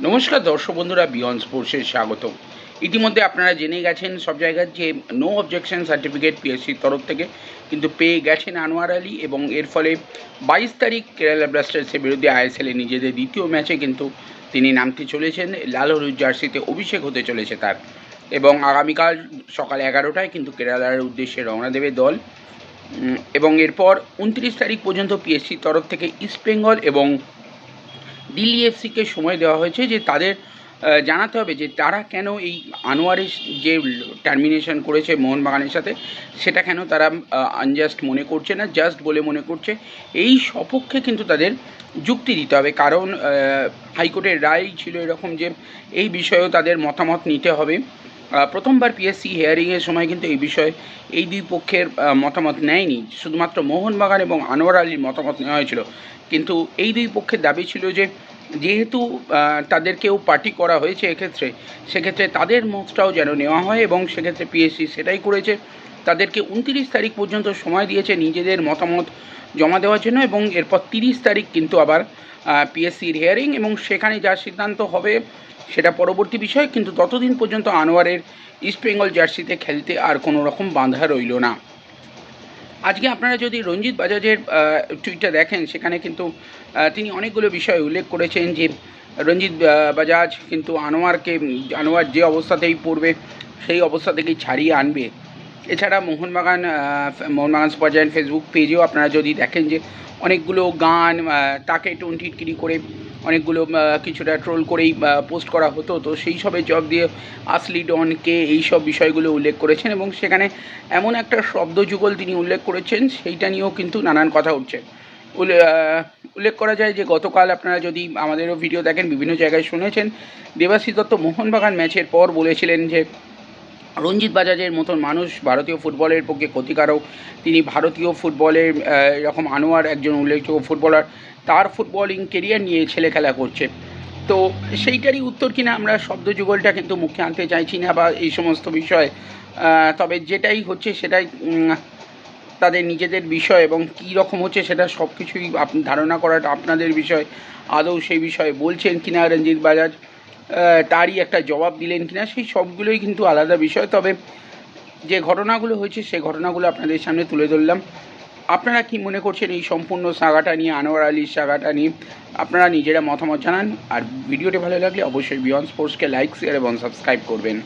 নমস্কার দর্শক বন্ধুরা বিয়ন্ড স্পোর্টসে স্বাগত ইতিমধ্যে আপনারা জেনে গেছেন সব জায়গায় যে নো অবজেকশন সার্টিফিকেট পিএসসির তরফ থেকে কিন্তু পেয়ে গেছেন আনোয়ার আলী এবং এর ফলে বাইশ তারিখ কেরালা ব্লাস্টার্সের বিরুদ্ধে আইএসএলে নিজেদের দ্বিতীয় ম্যাচে কিন্তু তিনি নামতে চলেছেন। লাল হলুদ জার্সিতে অভিষেক হতে চলেছে তার এবং আগামীকাল সকাল এগারোটায় কিন্তু কেরালার উদ্দেশ্যে রওনা দেবে দল। এবং এরপর উনত্রিশ তারিখ পর্যন্ত পিএসসির তরফ থেকে ইস্টবেঙ্গল এবং দিল্লি এফসিকে সময় দেওয়া হয়েছে যে তাদের জানাতে হবে যে তারা কেন এই আনোয়ারের যে টার্মিনেশন করেছে মোহনবাগানের সাথে, সেটা কেন তারা আনজাস্ট মনে করছে না জাস্ট বলে মনে করছে, এই সপক্ষে কিন্তু তাদের যুক্তি দিতে হবে। কারণ হাইকোর্টের রায় ছিল এরকম যে এই বিষয়েও তাদের মতামত নিতে হবে। প্রথমবার পিএসসি হিয়ারিংয়ের সময় কিন্তু এই বিষয়ে এই দুই পক্ষের মতামত নেয়নি। শুধুমাত্র মোহনবাগান এবং আনোয়ার আলীর মতামত নেওয়া হয়েছিল। কিন্তু এই দুই পক্ষের দাবি ছিল যে, যেহেতু তাদেরকেও পার্টি করা হয়েছে এক্ষেত্রে, সেক্ষেত্রে তাদের মতটাও যেন নেওয়া হয় এবং সেক্ষেত্রে পিএসসি সেটাই করেছে। তাদেরকে উনতিরিশ তারিখ পর্যন্ত সময় দিয়েছে নিজেদের মতামত জমা দেওয়ার জন্য এবং এরপর তিরিশ তারিখ কিন্তু আবার পিএসসির হিয়ারিং এবং সেখানে যা সিদ্ধান্ত হবে সেটা পরবর্তী বিষয়, কিন্তু ততদিন পর্যন্ত আনোয়ারের ইস্টবেঙ্গল জার্সিতে খেলতে আর কোনো রকম বাঁধা রইল না। আজকে আপনারা যদি রঞ্জিত বাজাজের টুইটটা দেখেন, সেখানে কিন্তু তিনি অনেকগুলো বিষয় উল্লেখ করেছেন যে রঞ্জিত বাজাজ কিন্তু আনোয়ারকে, আনোয়ার যে অবস্থাতেই পড়বে, সেই অবস্থা থেকেই ছাড়িয়ে আনবে। এছাড়া Mohun Bagan Mohun Bagan super giant Facebook পেজেও আপনারা যদি দেখেন যে অনেকগুলো গান তাকে টুনটিটকিরি করে অনেকগুলো কিছুটা ট্রোল করেই পোস্ট করা হতো। তো সেই সবের জব দিয়ে আসলি ডনকে এই সব বিষয়গুলো উল্লেখ করেছেন এবং সেখানে এমন একটা শব্দ যুগল তিনি উল্লেখ করেছেন, সেইটা নিয়েও কিন্তু নানান কথা উঠছে। উল্লে- উল্লেখ করা যায় যে গতকাল আপনারা যদি আমাদেরও ভিডিও দেখেন, বিভিন্ন জায়গায় শুনেছেন, দেবাশিস দত্ত মোহনবাগান ম্যাচের পর বলেছিলেন যে রঞ্জিত বাজাজের মতন মানুষ ভারতীয় ফুটবলের পক্ষে ক্ষতিকারক। তিনি ভারতীয় ফুটবলের এরকম আনোয়ার একজন উল্লেখযোগ্য ফুটবলার, তার ফুটবলিং কেরিয়ার নিয়ে ছেলে খেলা করছে। তো সেইটারই উত্তর কিনা আমরা শব্দ যুগলটা কিন্তু মুখে আনতে চাইছি না বা এই সমস্ত বিষয়। তবে যেটাই হচ্ছে সেটাই তাদের নিজেদের বিষয় এবং কী রকম হচ্ছে সেটা সব কিছুই ধারণা করাটা আপনাদের বিষয়। আদৌ সেই বিষয়ে বলছেন কিনা রঞ্জিত বাজাজ? তারই একটা জবাব দিলেন কিনা, সেই সবগুলোই কিন্তু আলাদা বিষয়। তবে যে ঘটনাগুলো হয়েছে সেই ঘটনাগুলো আপনাদের সামনে তুলে ধরলাম। আপনারা কি মনে করছেন এই সম্পূর্ণ সাগাটা নিয়ে, আনোয়ার আলীর সাগাটা নিয়ে? আপনারা নিজেরা মতামত জানান, আর ভিডিওটি ভালো লাগলে অবশ্যই বিয়ন স্পোর্টসকে লাইক শেয়ার এবং সাবস্ক্রাইব করবেন।